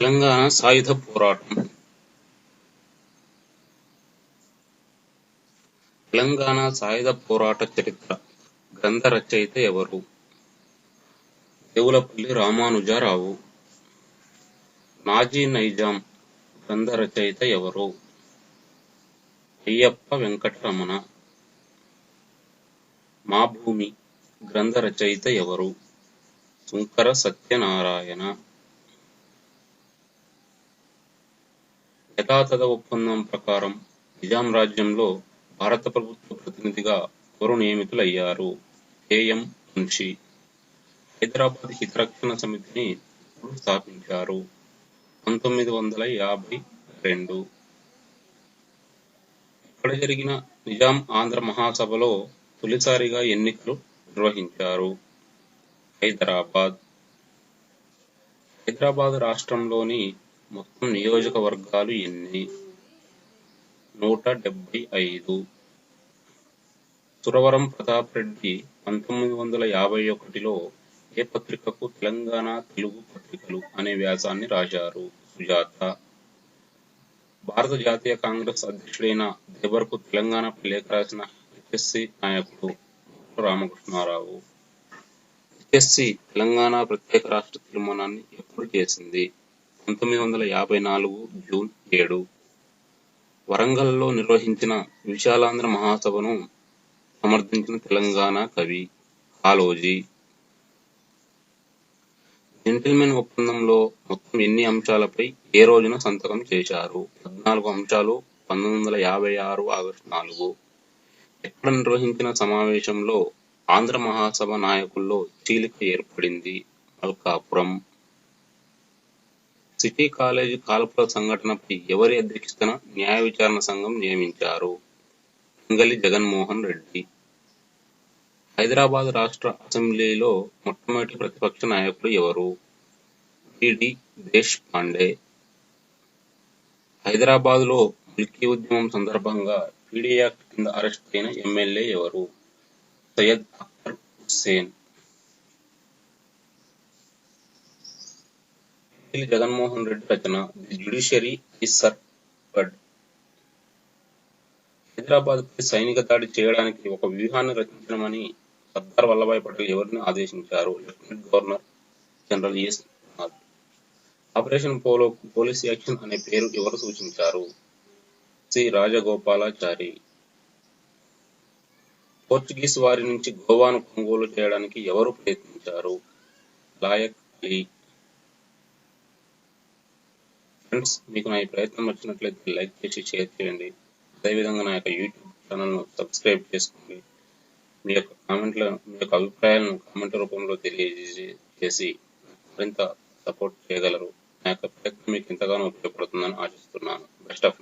తెలంగాణ సాయుధ పోరాటం. తెలంగాణ సాయుధ పోరాట చరిత్ర. గ్రంథ రచయిత ఎవరు? దేవులపల్లి రామానుజారావు. నాజీ నైజాం గ్రంథ రచయిత ఎవరు? అయ్యప్ప వెంకటరమణ. మా భూమి గ్రంథ రచయిత ఎవరు? శుంకర సత్యనారాయణ. యథాతథ ఒప్పందం ప్రకారం నిజాం రాజ్యంలో భారత ప్రభుత్వ ప్రతినిధిగా ఎవరు నియమితులయ్యారు. ఏఎం మున్షి హైదరాబాద్ హితరక్షణ సమితిని స్థాపించారు పంతొమ్మిది వందల యాభై రెండు ఇక్కడ జరిగిన నిజాం ఆంధ్ర మహాసభలో తొలిసారిగా ఎన్నికలు నిర్వహించారు. హైదరాబాద్ హైదరాబాద్ రాష్ట్రంలోని మొత్తం నియోజకవర్గాలు ఎన్ని? నూట డెబ్బై ఐదు. సురవరం ప్రతాప్ రెడ్డి పంతొమ్మిది వందల యాభై ఒకటిలో ఏ పత్రికకు తెలంగాణ తెలుగు పత్రికలు అనే వ్యాసాన్ని రాశారు? సుజాత. భారత జాతీయ కాంగ్రెస్ అధ్యక్షుడైన దేబర్కు తెలంగాణపై లేఖ రాసిన హెచ్ఎస్సి నాయకుడు రామకృష్ణారావు. హెచ్ఎస్సి తెలంగాణ ప్రత్యేక రాష్ట్ర తీర్మానాన్ని ఎప్పుడు చేసింది? పంతొమ్మిది వందల యాభై నాలుగు జూన్ ఏడు. వరంగల్లో నిర్వహించిన విశాలాంధ్ర మహాసభను సమర్థించిన తెలంగాణ కవి కాలోజీ జెంటిల్మెన్ ఒప్పందంలో మొత్తం ఎన్ని అంశాలపై ఏ రోజున సంతకం చేశారు? పద్నాలుగు అంశాలు పంతొమ్మిది వందల యాభై ఆరు ఆగస్టు నాలుగు. ఎక్కడ నిర్వహించిన సమావేశంలో ఆంధ్ర మహాసభ నాయకుల్లో చీలిక ఏర్పడింది? మల్కాపురం. సిటీ కాలేజీ కాల్పుల సంఘటనపై ఎవరి అధ్యక్షతన న్యాయ విచారణ సంఘం నియమించారు? పింగలి జగన్మోహన్ రెడ్డి. హైదరాబాద్ రాష్ట్ర అసెంబ్లీలో మొట్టమొదటి ప్రతిపక్ష నాయకుడు ఎవరు? D D Deshpande. హైదరాబాద్లో మిల్కీ ఉద్యమం సందర్భంగా పీడీ యాక్ట్ కింద అరెస్ట్ అయిన ఎమ్మెల్యే ఎవరు? సయ్యద్ అక్బర్ హుస్సేన్. జగన్మోహన్ రెడ్డి రచన the judiciary is subverted Hyderabad పై సైనిక దాడి చేయడానికి ఒక వ్యూహాన్ని రచించడమని సర్దార్ వల్లభాయ్ పటేల్ ఎవరిని ఆదేశించారు? లెఫ్టినెంట్ గవర్నర్ జనరల్ ఎస్ ఆపరేషన్ పోలో పోలీస్ యాక్షన్ అనే పేరు ఎవరు సూచించారు? సి. రాజగోపాలాచారి. పోర్చుగీస్ వారి నుంచి గోవాను కొనుగోలు చేయడానికి ఎవరు ప్రయత్నించారు? లాయక్ అలీ. ఫ్రెండ్స్ మీకు నా ఈ ప్రయత్నం నచ్చినట్లయితే లైక్ చేసి షేర్ చేయండి. అదేవిధంగా నా యొక్క యూట్యూబ్ ఛానల్ను సబ్స్క్రైబ్ చేసుకోండి. మీ యొక్క కామెంట్ల మీ యొక్క అభిప్రాయాలను కామెంట్ రూపంలో తెలియజేసి మరింత సపోర్ట్ చేయగలరు. నా యొక్క ప్రయత్నం మీకు ఎంతగానో ఉపయోగపడుతుందని ఆశిస్తున్నాను. Best of